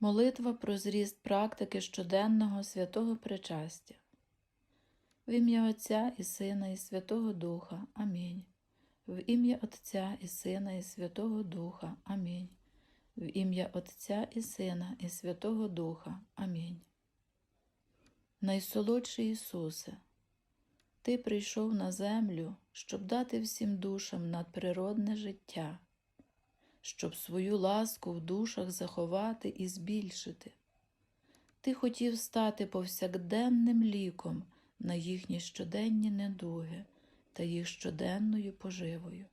Молитва про зріст практики щоденного святого причастя. В ім'я Отця і Сина і Святого Духа. Амінь. В ім'я Отця і Сина і Святого Духа. Амінь. В ім'я Отця і Сина і Святого Духа. Амінь. Найсолодший Ісусе, Ти прийшов на землю, щоб дати всім душам надприродне життя, щоб свою ласку в душах заховати і збільшити. Ти хотів стати повсякденним ліком на їхні щоденні недуги та їх щоденною поживою.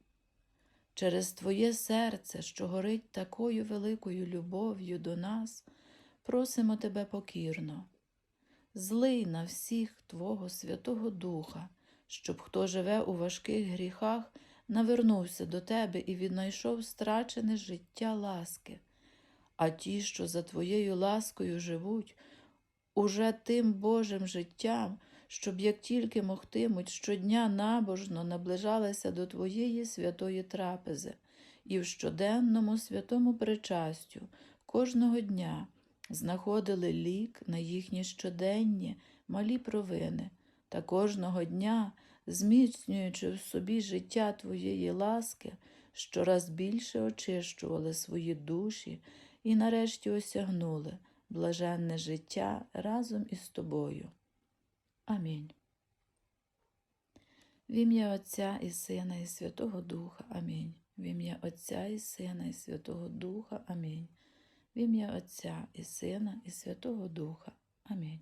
Через Твоє серце, що горить такою великою любов'ю до нас, просимо Тебе покірно. Злий на всіх Твого Святого Духа, щоб хто живе у важких гріхах, навернувся до Тебе і віднайшов страчене життя ласки, а ті, що за Твоєю ласкою живуть, уже тим Божим життям, щоб як тільки могтимуть щодня набожно наближалися до Твоєї святої трапези і в щоденному святому причастю кожного дня знаходили лік на їхні щоденні малі провини та кожного дня, зміцнюючи в собі життя Твоєї ласки, щораз більше очищували свої душі і нарешті осягнули блаженне життя разом із Тобою. Амінь. В ім'я Отця і Сина і Святого Духа. Амінь. В ім'я Отця і Сина і Святого Духа. Амінь. В ім'я Отця і Сина і Святого Духа. Амінь.